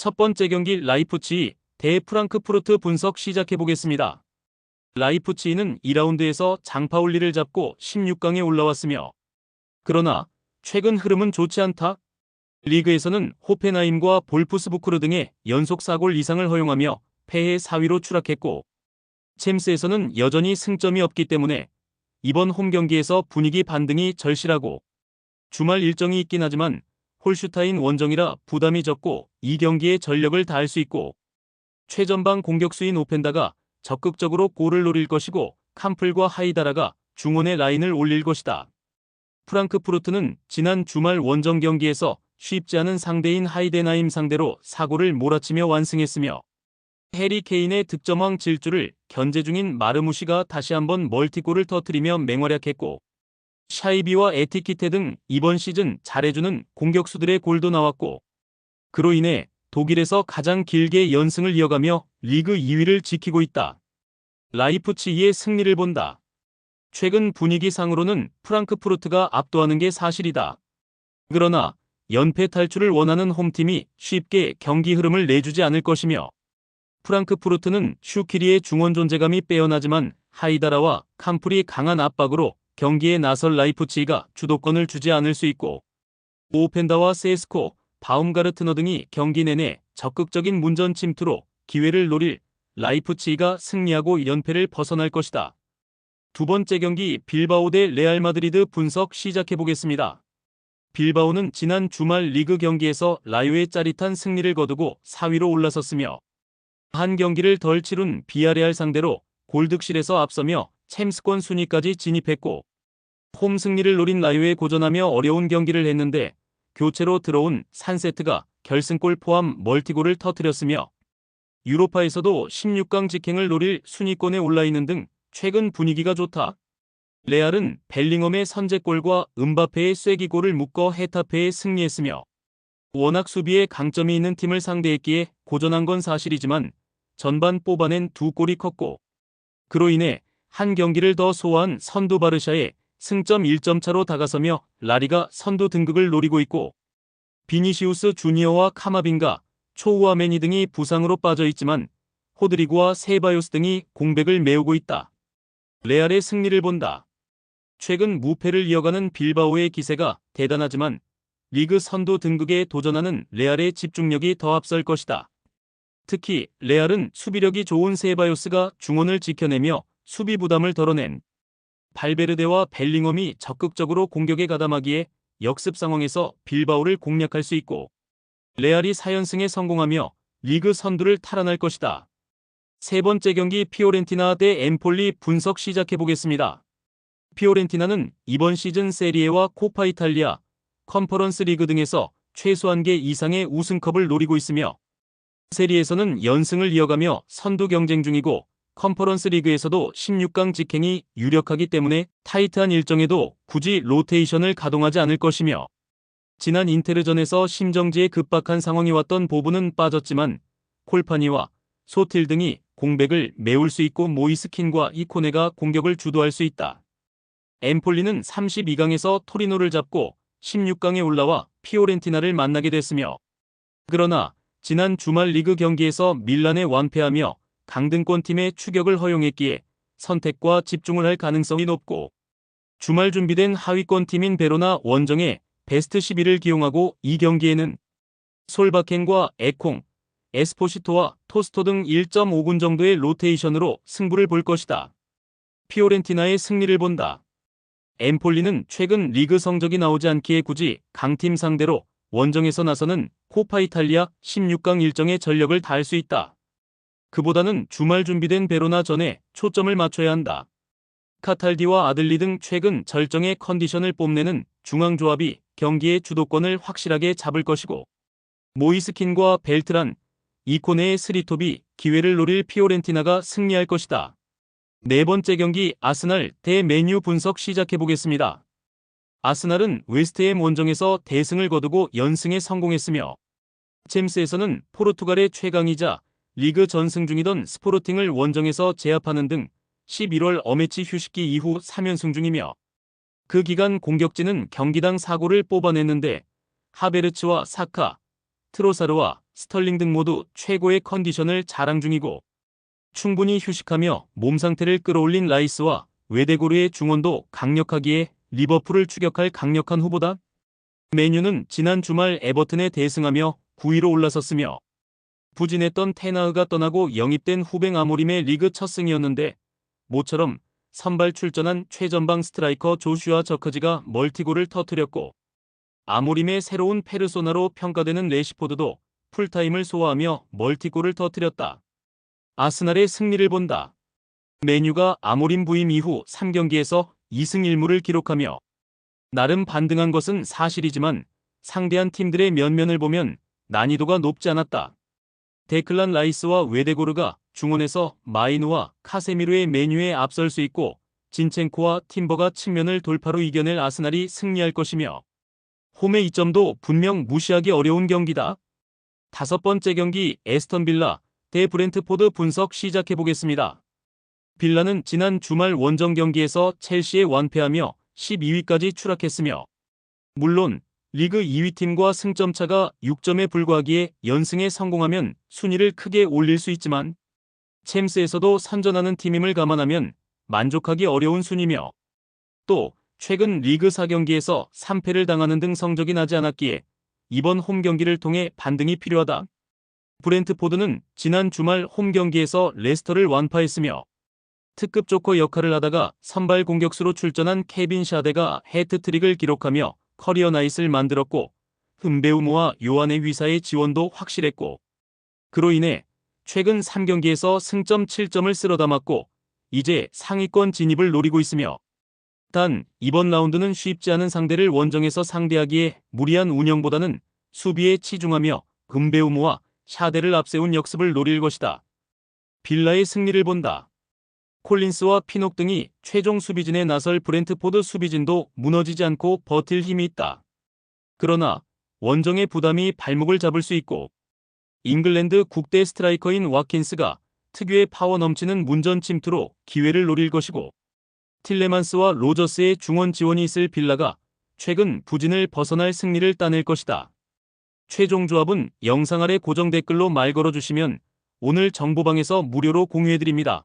첫 번째 경기 라이프치히 대 프랑크푸르트 분석 시작해 보겠습니다. 라이프치히는 2라운드에서 장파울리를 잡고 16강에 올라왔으며 그러나 최근 흐름은 좋지 않다. 리그에서는 호펜하임과 볼프스부크르 등의 연속 4골 이상을 허용하며 패해 4위로 추락했고 챔스에서는 여전히 승점이 없기 때문에 이번 홈 경기에서 분위기 반등이 절실하고 주말 일정이 있긴 하지만 홀슈타인 원정이라 부담이 적고 이 경기에 전력을 다할 수 있고 최전방 공격수인 오펜다가 적극적으로 골을 노릴 것이고 캄플과 하이다라가 중원의 라인을 올릴 것이다. 프랑크푸르트는 지난 주말 원정 경기에서 쉽지 않은 상대인 하이데나임 상대로 사고를 몰아치며 완승했으며 해리 케인의 득점왕 질주를 견제 중인 마르무시가 다시 한번 멀티골을 터뜨리며 맹활약했고 샤이비와 에티키테 등 이번 시즌 잘해주는 공격수들의 골도 나왔고 그로 인해 독일에서 가장 길게 연승을 이어가며 리그 2위를 지키고 있다. 라이프치히의 승리를 본다. 최근 분위기상으로는 프랑크푸르트가 압도하는 게 사실이다. 그러나 연패 탈출을 원하는 홈팀이 쉽게 경기 흐름을 내주지 않을 것이며 프랑크푸르트는 슈키리의 중원 존재감이 빼어나지만 하이다라와 캄플이 강한 압박으로 경기에 나설 라이프치히가 주도권을 주지 않을 수 있고 오펜다와 세스코, 바움가르트너 등이 경기 내내 적극적인 문전 침투로 기회를 노릴 라이프치히가 승리하고 연패를 벗어날 것이다. 두 번째 경기 빌바오 대 레알 마드리드 분석 시작해 보겠습니다. 빌바오는 지난 주말 리그 경기에서 라요의 짜릿한 승리를 거두고 4위로 올라섰으며 한 경기를 덜 치룬 비아레알 상대로 골득실에서 앞서며 챔스권 순위까지 진입했고 홈 승리를 노린 라요에 고전하며 어려운 경기를 했는데 교체로 들어온 산세트가 결승골 포함 멀티골을 터뜨렸으며 유로파에서도 16강 직행을 노릴 순위권에 올라있는 등 최근 분위기가 좋다. 레알은 벨링엄의 선제골과 은바페의 쐐기골을 묶어 헤타페에 승리했으며 워낙 수비에 강점이 있는 팀을 상대했기에 고전한 건 사실이지만 전반 뽑아낸 두 골이 컸고 그로 인해 한 경기를 더 소화한 선두 바르샤에 승점 1점 차로 다가서며 라리가 선두 등극을 노리고 있고 비니시우스 주니어와 카마빈가, 초우아메니 등이 부상으로 빠져 있지만 호드리구와 세바요스 등이 공백을 메우고 있다. 레알의 승리를 본다. 최근 무패를 이어가는 빌바오의 기세가 대단하지만 리그 선두 등극에 도전하는 레알의 집중력이 더 앞설 것이다. 특히 레알은 수비력이 좋은 세바요스가 중원을 지켜내며 수비 부담을 덜어낸 발베르데와 벨링엄이 적극적으로 공격에 가담하기에 역습 상황에서 빌바오를 공략할 수 있고 레알이 4연승에 성공하며 리그 선두를 탈환할 것이다. 세 번째 경기 피오렌티나 대 엠폴리 분석 시작해 보겠습니다. 피오렌티나는 이번 시즌 세리에와 코파 이탈리아, 컨퍼런스 리그 등에서 최소한 개 이상의 우승컵을 노리고 있으며 세리에서는 연승을 이어가며 선두 경쟁 중이고 컨퍼런스 리그에서도 16강 직행이 유력하기 때문에 타이트한 일정에도 굳이 로테이션을 가동하지 않을 것이며 지난 인테르전에서 심정지에 급박한 상황이 왔던 보부는 빠졌지만 콜파니와 소틸 등이 공백을 메울 수 있고 모이스킨과 이코네가 공격을 주도할 수 있다. 엠폴리는 32강에서 토리노를 잡고 16강에 올라와 피오렌티나를 만나게 됐으며 그러나 지난 주말 리그 경기에서 밀란에 완패하며 강등권 팀의 추격을 허용했기에 선택과 집중을 할 가능성이 높고 주말 준비된 하위권 팀인 베로나 원정에 베스트 11을 기용하고 이 경기에는 솔바켄과 에콩, 에스포시토와 토스토 등 1.5군 정도의 로테이션으로 승부를 볼 것이다. 피오렌티나의 승리를 본다. 엠폴리는 최근 리그 성적이 나오지 않기에 굳이 강팀 상대로 원정에서 나서는 코파 이탈리아 16강 일정에 전력을 다할 수 있다. 그보다는 주말 준비된 베로나 전에 초점을 맞춰야 한다. 카탈디와 아들리 등 최근 절정의 컨디션을 뽐내는 중앙조합이 경기의 주도권을 확실하게 잡을 것이고 모이스킨과 벨트란, 이코네의 스리톱이 기회를 노릴 피오렌티나가 승리할 것이다. 네 번째 경기 아스날 대 메뉴 분석 시작해 보겠습니다. 아스날은 웨스트햄 원정에서 대승을 거두고 연승에 성공했으며 챔스에서는 포르투갈의 최강이자 리그 전승 중이던 스포르팅을 원정에서 제압하는 등 11월 어매치 휴식기 이후 3연승 중이며 그 기간 공격진은 경기당 4골을 뽑아냈는데 하베르츠와 사카, 트로사르와 스털링 등 모두 최고의 컨디션을 자랑 중이고 충분히 휴식하며 몸 상태를 끌어올린 라이스와 외대고르의 중원도 강력하기에 리버풀을 추격할 강력한 후보다. 메뉴는 지난 주말 에버튼에 대승하며 9위로 올라섰으며 부진했던 테나흐가 떠나고 영입된 후뱅 아모림의 리그 첫 승이었는데 모처럼 선발 출전한 최전방 스트라이커 조슈아 저커지가 멀티골을 터뜨렸고 아모림의 새로운 페르소나로 평가되는 레시포드도 풀타임을 소화하며 멀티골을 터뜨렸다. 아스날의 승리를 본다. 메뉴가 아모림 부임 이후 3경기에서 2승 1무를 기록하며 나름 반등한 것은 사실이지만 상대한 팀들의 면면을 보면 난이도가 높지 않았다. 데클란 라이스와 웨데고르가 중원에서 마이누와 카세미르의 메뉴에 앞설 수 있고 진첸코와 팀버가 측면을 돌파로 이겨낼 아스날이 승리할 것이며 홈의 이점도 분명 무시하기 어려운 경기다. 다섯 번째 경기 에스턴 빌라 대 브렌트포드 분석 시작해 보겠습니다. 빌라는 지난 주말 원정 경기에서 첼시에 완패하며 12위까지 추락했으며 물론 리그 2위 팀과 승점 차가 6점에 불과하기에 연승에 성공하면 순위를 크게 올릴 수 있지만 챔스에서도 선전하는 팀임을 감안하면 만족하기 어려운 순위며 또 최근 리그 4경기에서 3패를 당하는 등 성적이 나지 않았기에 이번 홈 경기를 통해 반등이 필요하다. 브렌트포드는 지난 주말 홈 경기에서 레스터를 완파했으며 특급 조커 역할을 하다가 선발 공격수로 출전한 케빈 샤데가 해트트릭을 기록하며 커리어 나잇을 만들었고 흠베우모와 요한의 위사의 지원도 확실했고 그로 인해 최근 3경기에서 승점 7점을 쓸어 담았고 이제 상위권 진입을 노리고 있으며 단 이번 라운드는 쉽지 않은 상대를 원정에서 상대하기에 무리한 운영보다는 수비에 치중하며 금베우모와 샤데를 앞세운 역습을 노릴 것이다. 빌라의 승리를 본다. 콜린스와 피녹 등이 최종 수비진에 나설 브렌트포드 수비진도 무너지지 않고 버틸 힘이 있다. 그러나 원정의 부담이 발목을 잡을 수 있고 잉글랜드 국대 스트라이커인 와킨스가 특유의 파워 넘치는 문전 침투로 기회를 노릴 것이고 틸레만스와 로저스의 중원 지원이 있을 빌라가 최근 부진을 벗어날 승리를 따낼 것이다. 최종 조합은 영상 아래 고정 댓글로 말 걸어주시면 오늘 정보방에서 무료로 공유해드립니다.